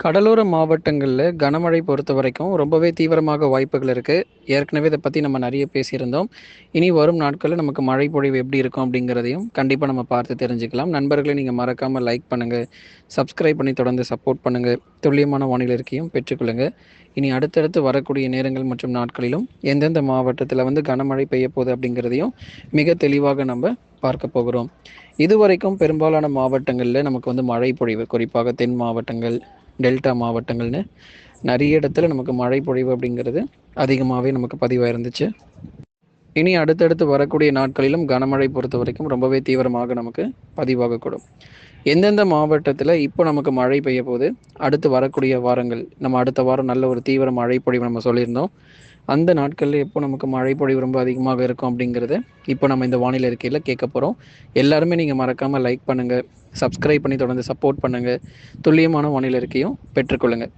கடலோர மாவட்டங்களில் கனமழை பொறுத்த வரைக்கும் ரொம்பவே தீவிரமாக வாய்ப்புகள் இருக்குது ஏற்கனவே இதை பற்றி நம்ம நிறைய பேசியிருந்தோம். இனி வரும் நாட்களில் நமக்கு மழை பொழிவு எப்படி இருக்கும் அப்படிங்கிறதையும் கண்டிப்பாக நம்ம பார்த்து தெரிஞ்சுக்கலாம். நண்பர்களை நீங்கள் மறக்காமல் லைக் பண்ணுங்கள் சப்ஸ்கிரைப் பண்ணி தொடர்ந்து சப்போர்ட் பண்ணுங்கள் துல்லியமான வானிலை இருக்கையும் பெற்றுக்கொள்ளுங்கள் இனி அடுத்தடுத்து வரக்கூடிய நேரங்கள் மற்றும் நாட்களிலும் எந்தெந்த மாவட்டத்தில் வந்து கனமழை பெய்ய போகுது அப்படிங்கிறதையும் மிக தெளிவாக நம்ம பார்க்க போகிறோம். இதுவரைக்கும் பெரும்பாலான மாவட்டங்களில் நமக்கு வந்து மழை பொழிவு குறிப்பாக தென் மாவட்டங்கள் டெல்டா மாவட்டங்கள்னு நிறைய இடத்துல நமக்கு மழை பொழிவு அப்படிங்கிறது அதிகமாகவே நமக்கு பதிவாக இருந்துச்சு இனி அடுத்தடுத்து வரக்கூடிய நாட்களிலும் கனமழை பொறுத்த வரைக்கும் ரொம்பவே தீவிரமாக நமக்கு பதிவாகக்கூடும் எந்தெந்த மாவட்டத்தில் இப்போ நமக்கு மழை பெய்ய போது அடுத்து வரக்கூடிய வாரங்கள் நம்ம அடுத்த வாரம் நல்ல ஒரு தீவிர மழை பொழிவு நம்ம சொல்லியிருந்தோம். அந்த நாட்களில் எப்போ நமக்கு மழை பொழிவு ரொம்ப அதிகமாக இருக்கும் அப்படிங்கிறத இப்போ நம்ம இந்த வானிலை இருக்கையில் கேட்க போகிறோம் எல்லாருமே நீங்கள் மறக்காமல் லைக் பண்ணுங்கள் சப்ஸ்கிரைப் பண்ணி தொடர்ந்து சப்போர்ட் பண்ணுங்கள் துல்லியமான வானிலை இருக்கையும் பெற்றுக்கொள்ளுங்கள்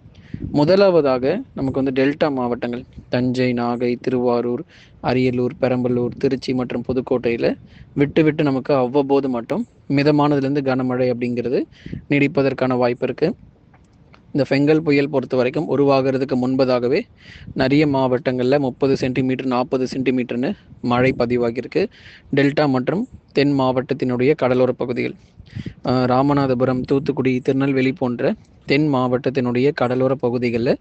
முதலாவதாக நமக்கு வந்து டெல்டா மாவட்டங்கள் தஞ்சை நாகை திருவாரூர் அரியலூர் பெரம்பலூர் திருச்சி மற்றும் புதுக்கோட்டையில் விட்டு விட்டு நமக்கு அவ்வப்போது மட்டும் மிதமானதுலேருந்து கனமழை அப்படிங்கிறது நீடிப்பதற்கான வாய்ப்பு இருக்குது இந்த ஃபெங்கல் புயல் பொறுத்த வரைக்கும் உருவாகிறதுக்கு முன்பதாகவே நிறைய மாவட்டங்களில் முப்பது சென்டிமீட்டர் நாற்பது சென்டிமீட்டர்னு மழை பதிவாகியிருக்கு. டெல்டா மற்றும் தென் மாவட்டத்தினுடைய கடலோர பகுதிகள் ராமநாதபுரம் தூத்துக்குடி திருநெல்வேலி போன்ற தென் மாவட்டத்தினுடைய கடலோர பகுதிகளில்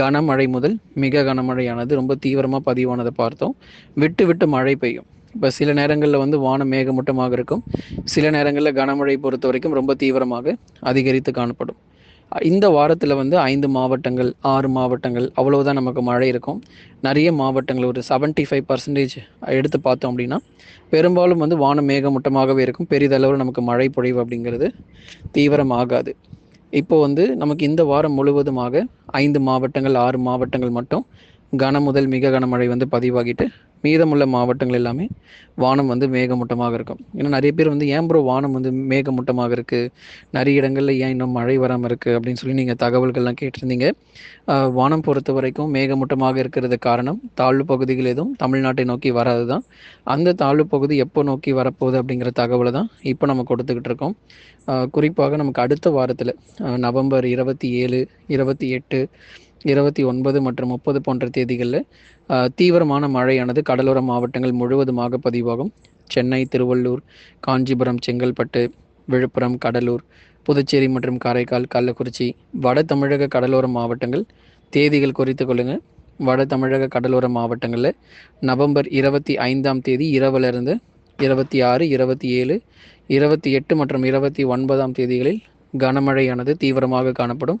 கனமழை முதல் மிக கனமழையானது ரொம்ப தீவிரமாக பதிவானதை பார்த்தோம். விட்டு விட்டு மழை பெய்யும். இப்போ சில நேரங்களில் வந்து வானம் மேகமூட்டமாக இருக்கும். சில நேரங்களில் கனமழை பொறுத்த வரைக்கும் ரொம்ப தீவிரமாக அதிகரித்து காணப்படும். இந்த வாரத்தில் வந்து ஐந்து மாவட்டங்கள் ஆறு மாவட்டங்கள் அவ்வளவுதான் நமக்கு மழை இருக்கும். நிறைய மாவட்டங்கள் ஒரு செவன்ட்டி ஃபைவ் பர்சன்டேஜ் எடுத்து பார்த்தோம் அப்படின்னா பெரும்பாலும் வந்து வானம் மேகமூட்டமாகவே இருக்கும். பெரிதளவில் நமக்கு மழை பொழிவு அப்படிங்கிறது தீவிரமாகாது. இப்போ வந்து நமக்கு இந்த வாரம் முழுவதுமாக ஐந்து மாவட்டங்கள் ஆறு மாவட்டங்கள் மட்டும் கன முதல் மிக கனமழை வந்து பதிவாகிட்டு மீதமுள்ள மாவட்டங்கள் எல்லாமே வானம் வந்து மேகமூட்டமாக இருக்கும். ஏன்னா நிறைய பேர் வந்து ஏன் ப்ரோ வானம் வந்து மேகமூட்டமாக இருக்குது நிறைய இடங்களில் ஏன் இன்னும் மழை வராமல் இருக்குது அப்படின்னு சொல்லி நீங்கள் தகவல்கள்லாம் கேட்டிருந்தீங்க. வானம் பொறுத்த வரைக்கும் மேகமூட்டமாக இருக்கிறது காரணம் தாழ்வு பகுதிகள் எதுவும் தமிழ்நாட்டை நோக்கி வராது தான் அந்த தாழ்வு பகுதி எப்போ நோக்கி வரப்போகுது அப்படிங்கிற தகவலை தான் இப்போ நம்ம கொடுத்துக்கிட்டு இருக்கோம். குறிப்பாக நமக்கு அடுத்த வாரத்தில் நவம்பர் இருபத்தி ஏழு இருபத்தி எட்டு இருபத்தி ஒன்பது மற்றும் முப்பது போன்ற தேதிகளில் தீவிரமான மழையானது கடலோர மாவட்டங்கள் முழுவதுமாக பதிவாகும். சென்னை திருவள்ளூர் காஞ்சிபுரம் செங்கல்பட்டு விழுப்புரம் கடலூர் புதுச்சேரி மற்றும் காரைக்கால் கள்ளக்குறிச்சி வட தமிழக கடலோர மாவட்டங்கள். தேதிகள் குறித்து கொள்ளுங்கள் வட தமிழக கடலோர மாவட்டங்களில் நவம்பர் இருபத்தி ஐந்தாம் தேதி இரவிலிருந்து இருபத்தி ஆறு இருபத்தி ஏழு இருபத்தி எட்டு மற்றும் இருபத்தி ஒன்பதாம் தேதிகளில் கனமழையானது தீவிரமாக காணப்படும்.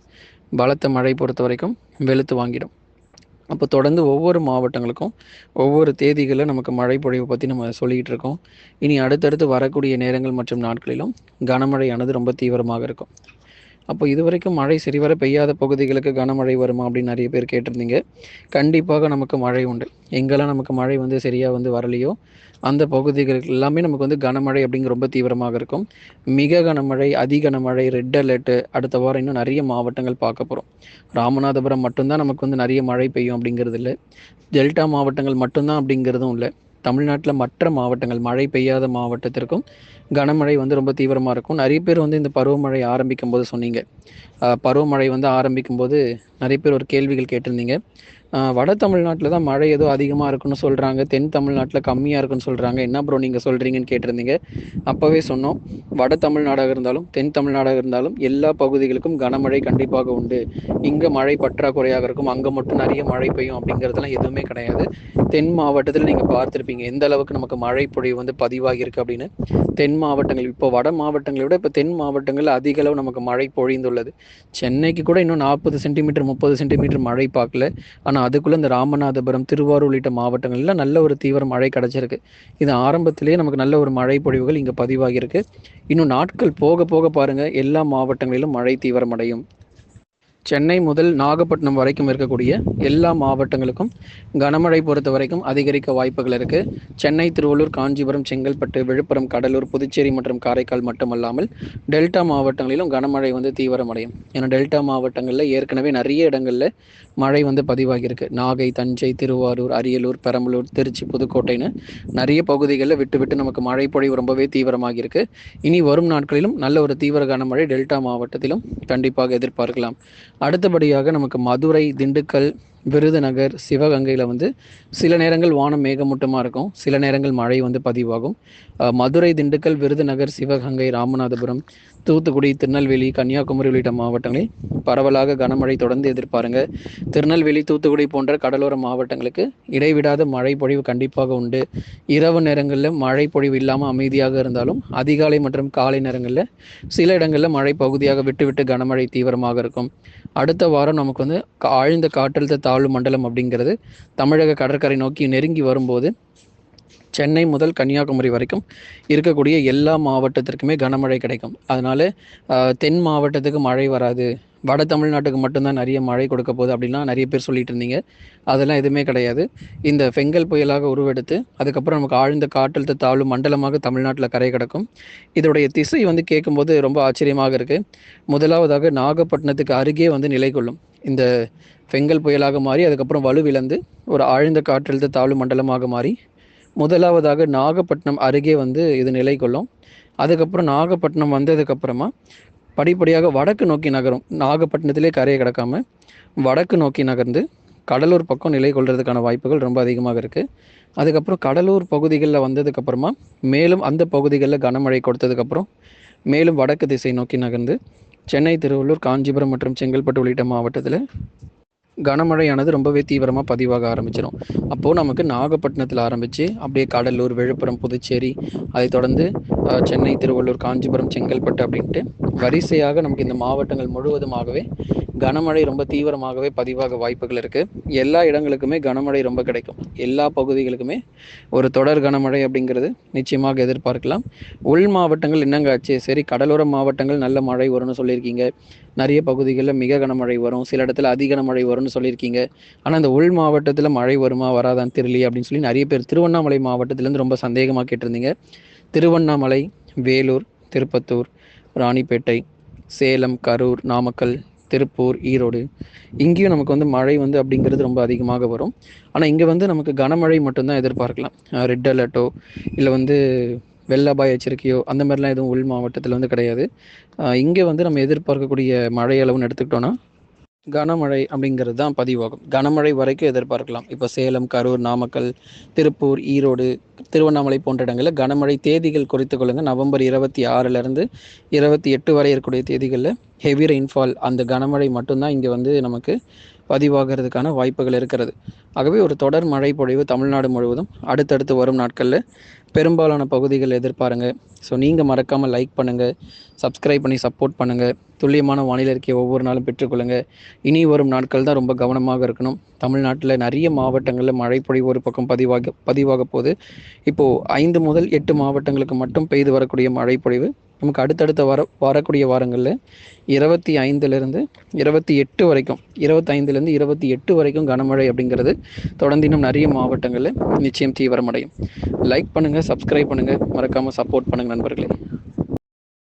பலத்த மழை பொறுத்த வரைக்கும் வெளுத்து வாங்கிடும். அப்போ தொடர்ந்து ஒவ்வொரு மாவட்டங்களுக்கும் ஒவ்வொரு தேதிகளில் நமக்கு மழை பொழிவை பற்றி நம்ம சொல்லிக்கிட்டு இருக்கோம். இனி அடுத்தடுத்து வரக்கூடிய நேரங்கள் மற்றும் நாட்களிலும் கனமழையானது ரொம்ப தீவிரமாக இருக்கும். அப்போ இது வரைக்கும் மழை சரிவர பெய்யாத பகுதிகளுக்கு கனமழை வருமா அப்படின்னு நிறைய பேர் கேட்டிருந்தீங்க. கண்டிப்பாக நமக்கு மழை உண்டு. எங்கெல்லாம் நமக்கு மழை வந்து சரியாக வந்து வரலையோ அந்த பகுதிகள் எல்லாமே நமக்கு வந்து கனமழை அப்படிங்கிற ரொம்ப தீவிரமாக இருக்கும். மிக கனமழை அதி கனமழை ரெட் அலர்ட்டு அடுத்த வாரம் இன்னும் நிறைய மாவட்டங்கள் பார்க்க போகிறோம் ராமநாதபுரம் மட்டும்தான் நமக்கு வந்து நிறைய மழை பெய்யும் அப்படிங்கிறது இல்லை. டெல்டா மாவட்டங்கள் மட்டும்தான் அப்படிங்கிறதும் இல்லை. தமிழ்நாட்டில் மற்ற மாவட்டங்கள் மழை பெய்யாத மாவட்டத்திற்கும் கனமழை வந்து ரொம்ப தீவிரமாக இருக்கும். நிறைய பேர் வந்து இந்த பருவமழை ஆரம்பிக்கும் போது சொன்னீங்க பருவமழை வந்து ஆரம்பிக்கும் போது நிறைய பேர் ஒரு கேள்விகள் கேட்டிருந்தீங்க. வட தமிழ்நாட்டில் தான் மழை ஏதோ அதிகமாக இருக்குன்னு சொல்கிறாங்க தென் தமிழ்நாட்டில் கம்மியாக இருக்குன்னு சொல்கிறாங்க என்ன ப்ரோ நீங்கள் சொல்கிறீங்கன்னு கேட்டிருந்தீங்க. அப்போவே சொன்னோம். வட தமிழ்நாடாக இருந்தாலும் தென் தமிழ்நாடாக இருந்தாலும் எல்லா பகுதிகளுக்கும் கனமழை கண்டிப்பாக உண்டு. இங்கே மழை பற்றாக்குறையாக இருக்கும். அங்கே மட்டும் நிறைய மழை பெய்யும் அப்படிங்கிறதுலாம் எதுவுமே கிடையாது. தென் மாவட்டத்தில் நீங்கள் பார்த்துருப்பீங்க. எந்த அளவுக்கு நமக்கு மழை பொழிவு வந்து பதிவாகியிருக்கு அப்படின்னு. தென் மாவட்டங்கள் இப்போ வட மாவட்டங்களை விட இப்போ தென் மாவட்டங்களில் அதிக அளவு நமக்கு மழை பொழிந்துள்ளது. சென்னைக்கு கூட இன்னும் நாற்பது சென்டிமீட்டர் முப்பது சென்டிமீட்டர் மழை பார்க்கல. ஆனால் அதுக்குள்ளே இந்த ராமநாதபுரம் திருவாரூர் உள்ளிட்ட மாவட்டங்களில் நல்ல ஒரு தீவிர மழை கிடச்சிருக்கு. இது ஆரம்பத்திலேயே நமக்கு நல்ல ஒரு மழை பொழிவுகள் இங்கே பதிவாகியிருக்கு. இன்னும் நாட்கள் போக போக பாருங்கள் எல்லா மாவட்டங்களிலும் மழை தீவிரமடையும். சென்னை முதல் நாகப்பட்டினம் வரைக்கும் இருக்கக்கூடிய எல்லா மாவட்டங்களுக்கும் கனமழை பொறுத்த வரைக்கும் அதிகரிக்க வாய்ப்புகள் இருக்குது சென்னை திருவள்ளூர் காஞ்சிபுரம் செங்கல்பட்டு விழுப்புரம் கடலூர் புதுச்சேரி மற்றும் காரைக்கால் மட்டுமல்லாமல் டெல்டா மாவட்டங்களிலும் கனமழை வந்து தீவிரமடையும். ஏன்னா டெல்டா மாவட்டங்களில் ஏற்கனவே நிறைய இடங்களில் மழை வந்து பதிவாகியிருக்கு. நாகை தஞ்சை திருவாரூர் அரியலூர் பெரம்பலூர் திருச்சி புதுக்கோட்டைன்னு நிறைய பகுதிகளில் விட்டு விட்டு நமக்கு மழை பொழிவு ரொம்பவே தீவிரமாகியிருக்கு. இனி வரும் நாட்களிலும் நல்ல ஒரு தீவிர கனமழை டெல்டா மாவட்டத்திலும் கண்டிப்பாக எதிர்பார்க்கலாம். அடுத்தபடியாக நமக்கு மதுரை திண்டுக்கல் விருதுநகர் சிவகங்கையில் வந்து சில நேரங்கள் வானம் மேகமூட்டமாக இருக்கும். சில நேரங்கள் மழை வந்து பதிவாகும். மதுரை திண்டுக்கல் விருதுநகர் சிவகங்கை ராமநாதபுரம் தூத்துக்குடி திருநெல்வேலி கன்னியாகுமரி உள்ளிட்ட மாவட்டங்களில் பரவலாக கனமழை தொடர்ந்து எதிர்பாருங்க. திருநெல்வேலி தூத்துக்குடி போன்ற கடலோர மாவட்டங்களுக்கு இடைவிடாத மழை பொழிவு கண்டிப்பாக உண்டு. இரவு நேரங்களில் மழை பொழிவு இல்லாமல் அமைதியாக இருந்தாலும் அதிகாலை மற்றும் காலை நேரங்களில் சில இடங்களில் மழை பகுதியாக விட்டுவிட்டு கனமழை தீவிரமாக இருக்கும். அடுத்த வாரம் நமக்கு வந்து ஆழ்ந்த காற்றழுத்த தாழ்வு மண்டலம் அப்படிங்கிறது தமிழக கடற்கரை நோக்கி நெருங்கி வரும்போது சென்னை முதல் கன்னியாகுமரி வரைக்கும் இருக்கக்கூடிய எல்லா மாவட்டத்திற்குமே கனமழை கிடைக்கும். அதனால தென் மாவட்டத்துக்கு மழை வராது. வட தமிழ்நாட்டுக்கு மட்டும்தான் நிறைய மழை கொடுக்க போகுது அப்படின்லாம் நிறைய பேர் சொல்லிட்டு இருந்தீங்க. அதெல்லாம் எதுவுமே கிடையாது. இந்த பெங்கல் புயலாக உருவெடுத்து அதுக்கப்புறம் நமக்கு ஆழ்ந்த காற்றழுத்த தாழ்வு மண்டலமாக தமிழ்நாட்டில் கரை கிடக்கும். இதோடைய திசை வந்து கேட்கும்போது ரொம்ப ஆச்சரியமாக இருக்குது முதலாவதாக நாகப்பட்டினத்துக்கு அருகே வந்து நிலை கொள்ளும். இந்த பெங்கல் புயலாக மாறி அதுக்கப்புறம் வலுவிழந்து ஒரு ஆழ்ந்த காற்றழுத்த தாழ்வு மண்டலமாக மாறி முதலாவதாக நாகப்பட்டினம் அருகே வந்து இது நிலை கொள்ளும். அதுக்கப்புறம் நாகப்பட்டினம் வந்ததுக்கப்புறமா படிப்படியாக வடக்கு நோக்கி நகரும். நாகப்பட்டினத்திலே கரையை கிடக்காம வடக்கு நோக்கி நகர்ந்து கடலூர் பக்கம் நிலை கொள்றதுக்கான வாய்ப்புகள் ரொம்ப அதிகமாக இருக்குது அதுக்கப்புறம் கடலூர் பகுதிகளில் வந்ததுக்கப்புறமா மேலும் அந்த பகுதிகளில் கனமழை கொடுத்ததுக்கப்புறம் மேலும் வடக்கு திசை நோக்கி நகர்ந்து சென்னை திருவள்ளூர் காஞ்சிபுரம் மற்றும் செங்கல்பட்டு உள்ளிட்ட மாவட்டத்தில் கனமழையானது ரொம்பவே தீவிரமாக பதிவாக ஆரம்பிச்சிடும் அப்போது நமக்கு நாகப்பட்டினத்தில் ஆரம்பித்து அப்படியே கடலூர் விழுப்புரம் புதுச்சேரி அதை தொடர்ந்து சென்னை திருவள்ளூர் காஞ்சிபுரம் செங்கல்பட்டு அப்படின்ட்டு வரிசையாக நமக்கு இந்த மாவட்டங்கள் முழுவதுமாகவே கனமழை ரொம்ப தீவிரமாகவே பதிவாக வாய்ப்புகள் இருக்குது எல்லா இடங்களுக்குமே கனமழை ரொம்ப கிடைக்கும். எல்லா பகுதிகளுக்குமே ஒரு தொடர் கனமழை அப்படிங்கிறது நிச்சயமாக எதிர்பார்க்கலாம். உள் மாவட்டங்கள் என்னங்க ஆச்சு சரி கடலோர மாவட்டங்கள் நல்ல மழை வரும்னு சொல்லியிருக்கீங்க. நிறைய பகுதிகளில் மிக கனமழை வரும். சில இடத்துல அதிக கனமழை வரும்னு சொல்லியிருக்கீங்க. ஆனால் இந்த உள் மாவட்டத்தில் மழை வருமா வராதான்னு தெரியலையே அப்படின்னு சொல்லி நிறைய பேர் திருவண்ணாமலை மாவட்டத்திலேருந்து ரொம்ப சந்தேகமாக கேட்டிருந்தீங்க. திருவண்ணாமலை வேலூர் திருப்பத்தூர் ராணிப்பேட்டை சேலம் கரூர் நாமக்கல் திருப்பூர் ஈரோடு இங்கேயும் நமக்கு வந்து மழை வந்து அப்படிங்கிறது ரொம்ப அதிகமாக வரும். ஆனால் இங்கே வந்து நமக்கு கனமழை மட்டும்தான் எதிர்பார்க்கலாம். ரெட் அலர்ட்டோ இல்லை வந்து வெள்ள அபாய எச்சரிக்கையோ அந்த மாதிரிலாம் எதுவும் உள் மாவட்டத்தில் வந்து கிடையாது. இங்கே வந்து நம்ம எதிர்பார்க்கக்கூடிய மழை அளவுன்னு எடுத்துக்கிட்டோன்னா கனமழை அப்படிங்கிறது தான் பதிவாகும். கனமழை வரைக்கும் எதிர்பார்க்கலாம். இப்போ சேலம் கரூர் நாமக்கல் திருப்பூர் ஈரோடு திருவண்ணாமலை போன்ற இடங்களில் கனமழை தேதிகள் குறித்து கொள்ளுங்கள். நவம்பர் இருபத்தி ஆறுலேருந்து இருபத்தி எட்டு வரை இருக்கக்கூடிய தேதிகளில் ஹெவி ரெயின்ஃபால் அந்த கனமழை மட்டும்தான் இங்கே வந்து நமக்கு பதிவாகிறதுக்கான வாய்ப்புகள் இருக்கிறது. ஆகவே ஒரு தொடர் மழை பொழிவு தமிழ்நாடு முழுவதும் அடுத்தடுத்து வரும் நாட்களில் பெரும்பாலான பகுதிகள் எதிர்பாருங்க. ஸோ நீங்கள் மறக்காமல் லைக் பண்ணுங்கள் சப்ஸ்கிரைப் பண்ணி சப்போர்ட் பண்ணுங்கள் துல்லியமான வானிலை இருக்கையை ஒவ்வொரு நாளும் பெற்றுக்கொள்ளுங்கள் இனி வரும் நாட்கள் தான் ரொம்ப கவனமாக இருக்கணும். தமிழ்நாட்டில் நிறைய மாவட்டங்களில் மழை பொழிவு ஒரு பக்கம் பதிவாக பதிவாக போகுது இப்போது ஐந்து முதல் எட்டு மாவட்டங்களுக்கு மட்டும் பெய்து வரக்கூடிய மழை பொழிவு நமக்கு அடுத்தடுத்த வர வரக்கூடிய வாரங்களில் இருபத்தி ஐந்துலேருந்து இருபத்தி எட்டு வரைக்கும் இருபத்தைந்துலேருந்து இருபத்தி எட்டு வரைக்கும் கனமழை அப்படிங்கிறது தொடர்ந்து இன்னும் நிறைய மாவட்டங்களில் நிச்சயம் தீவிரமடையும். லைக் பண்ணுங்கள் சப்ஸ்கிரைப் பண்ணுங்கள் மறக்காமல் சப்போர்ட் பண்ணுங்கள் நண்பர்களே.